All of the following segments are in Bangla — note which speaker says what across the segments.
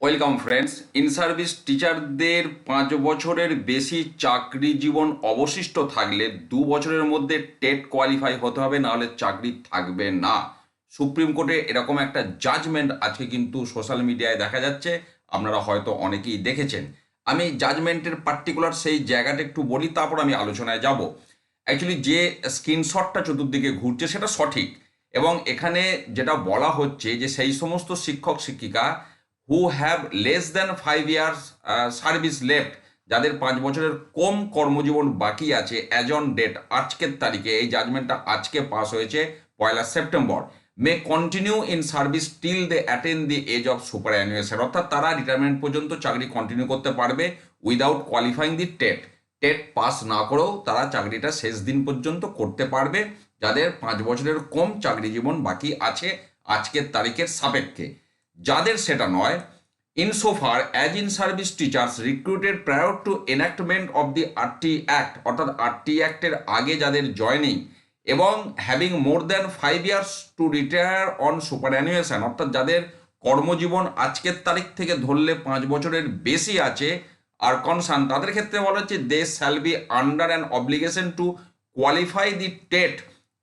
Speaker 1: ওয়েলকাম ফ্রেন্ডস, ইন সার্ভিস টিচারদের পাঁচ বছরের বেশি চাকরি জীবন অবশিষ্ট থাকলে দু বছরের মধ্যে টেট কোয়ালিফাই হতে হবে, নাহলে চাকরি থাকবে না। সুপ্রিম কোর্টে এরকম একটা জাজমেন্ট আজকে কিন্তু সোশ্যাল মিডিয়ায় দেখা যাচ্ছে, আপনারা হয়তো অনেকেই দেখেছেন। আমি জাজমেন্টের পার্টিকুলার সেই জায়গাটা একটু বলি, তারপর আমি আলোচনায় যাব। অ্যাকচুয়ালি যে স্ক্রিনশটটা চতুর্দিকে ঘুরছে, সেটা সঠিক। এবং এখানে যেটা বলা হচ্ছে যে সেই সমস্ত শিক্ষক শিক্ষিকা who have less than five years service left যাদের পাঁচ বছরের কম কর্মজীবন বাকি আছে অ্যাজ অন ডেট আজকের তারিখে, এই জাজমেন্টটা আজকে পাস হয়েছে পয়লা September. May continue in service till they attend the age of superannuation অর্থাৎ তারা রিটায়ারমেন্ট পর্যন্ত চাকরি কন্টিনিউ করতে পারবে without qualifying the TET TET pass না করেও তারা চাকরিটা শেষ দিন পর্যন্ত করতে পারবে। যাদের পাঁচ বছরের কম চাকরি জীবন বাকি আছে আজকের তারিখের সাপেক্ষে। যাদের সেটা নয় insofar as in service teachers recruited prior to enactment of the RTE act অর্থাৎ আরটি অ্যাক্টের আগে যাদের জয়নিং এবং having more than five years to retire on superannuation অর্থাৎ যাদের কর্মজীবন আজকের তারিখ থেকে ধরলে পাঁচ বছরের বেশি আছে আর কনসার্ন তাদের ক্ষেত্রে বলা হচ্ছে they shall be under an obligation to qualify the TET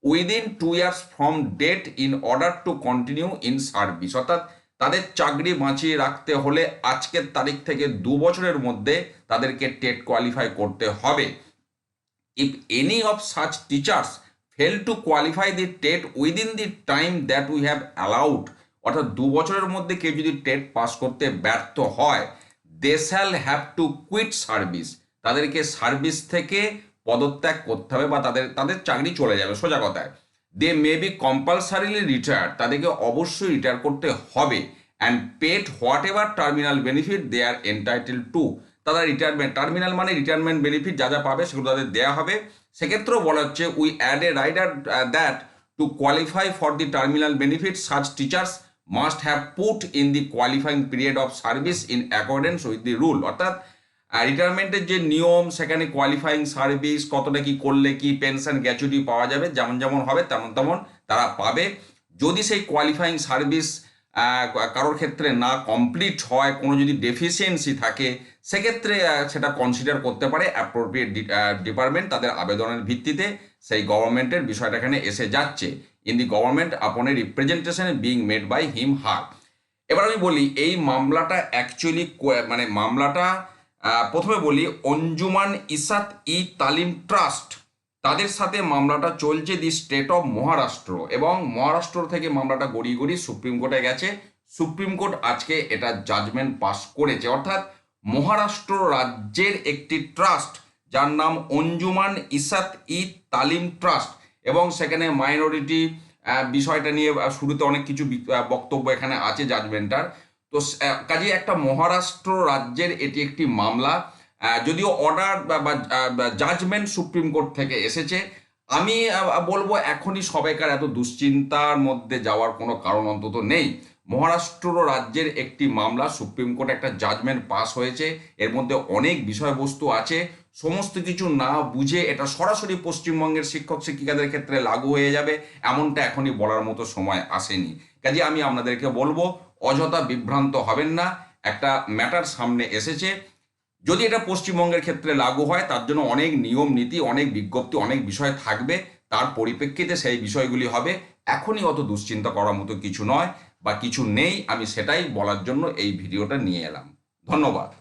Speaker 1: within two years from date in order to continue in service অর্থাৎ তাদের চাকরি বাঁচিয়ে রাখতে হলে আজকের তারিখ থেকে দু বছরের মধ্যে তাদেরকে টেট কোয়ালিফাই করতে হবে। If any of such teachers fail to qualify the TET within the time that we have allowed অর্থাৎ দু বছরের মধ্যে কেউ যদি টেট পাস করতে ব্যর্থ হয় they shall have to quit service তাদেরকে সার্ভিস থেকে পদত্যাগ করতে হবে বা তাদের তাদের চাকরি চলে যাবে সোজা কথায়। They may be compulsorily retire তাদেরকে অবশ্যই রিটায়ার করতে হবে। And paid whatever terminal benefit they are entitle to তারা রিটায়ারমেন্ট টার্মিনাল মানে রিটায়ারমেন্ট বেনিফিট যা যা পাবে সেগুলো তাদের দেওয়া হবে। সেক্ষেত্রেও বলা হচ্ছে we add a rider that to qualify for the terminal benefit such teachers must have put in the qualifying period of service in accordance with the rule অর্থাৎ রিটায়ারমেন্টের যে নিয়ম, সেখানে কোয়ালিফাইং সার্ভিস কতটা কি করলে কি পেনশন গ্যাচুইটি পাওয়া যাবে, যেমন যেমন হবে, তেমন তেমন তারা পাবে। যদি সেই কোয়ালিফাইং সার্ভিস কারোর ক্ষেত্রে না কমপ্লিট হয়, কোনো যদি ডেফিসিয়েন্সি থাকে, সেক্ষেত্রে সেটা কনসিডার করতে পারে অ্যাপ্রোপ্রিয়েট ডিপার্টমেন্ট তাদের আবেদনের ভিত্তিতে সেই গভর্নমেন্টের বিষয়টা এখানে এসে যাচ্ছে। In the government upon a representation being made by him her এবার আমি বলি, এই মামলাটা অ্যাকচুয়ালি মানে মামলাটা প্রথমে বলি, অঞ্জুমান ইসাত ই তালিম ট্রাস্ট, তাদের সাথে মামলাটা চলছে দি স্টেট অফ মহারাষ্ট্র এবং মহারাষ্ট্র থেকে মামলাটা গড়িয়ে গড়িয়ে সুপ্রিম কোর্টে গেছে। সুপ্রিম কোর্ট আজকে এটা জাজমেন্ট পাস করেছে। অর্থাৎ মহারাষ্ট্র রাজ্যের একটি ট্রাস্ট, যার নাম অঞ্জুমান ইসাত ই তালিম ট্রাস্ট এবং সেখানে মাইনরিটি বিষয়টা নিয়ে শুরুতে অনেক কিছু বক্তব্য এখানে আছে জাজমেন্টার তো কাজেই একটা মহারাষ্ট্র রাজ্যের এটি একটি মামলা। যদিও অর্ডার বা জাজমেন্ট সুপ্রিম কোর্ট থেকে এসেছে, আমি বলব এখনই সবাইকার এত দুশ্চিন্তার মধ্যে যাওয়ার কোনো কারণ অন্তত নেই। মহারাষ্ট্র রাজ্যের একটি মামলা, সুপ্রিম কোর্টে একটা জাজমেন্ট পাস হয়েছে, এর মধ্যে অনেক বিষয়বস্তু আছে। সমস্ত কিছু না বুঝে এটা সরাসরি পশ্চিমবঙ্গের শিক্ষক শিক্ষিকাদের ক্ষেত্রে লাগু হয়ে যাবে, এমনটা এখনই বলার মতো সময় আসেনি। কাজে আমি আপনাদেরকে বলব অযথা বিভ্রান্ত হবেন না। একটা ম্যাটার সামনে এসেছে। যদি এটা পশ্চিমবঙ্গের ক্ষেত্রে লাগু হয়, তার জন্য অনেক নিয়ম, নীতি, অনেক বিজ্ঞপ্তি, অনেক বিষয় থাকবে। তার পরিপ্রেক্ষিতে সেই বিষয়গুলি হবে। এখনই অত দুশ্চিন্তা করার মতো কিছু নয় বা কিছু নেই। আমি সেটাই বলার জন্য এই ভিডিওটা নিয়ে এলাম। ধন্যবাদ।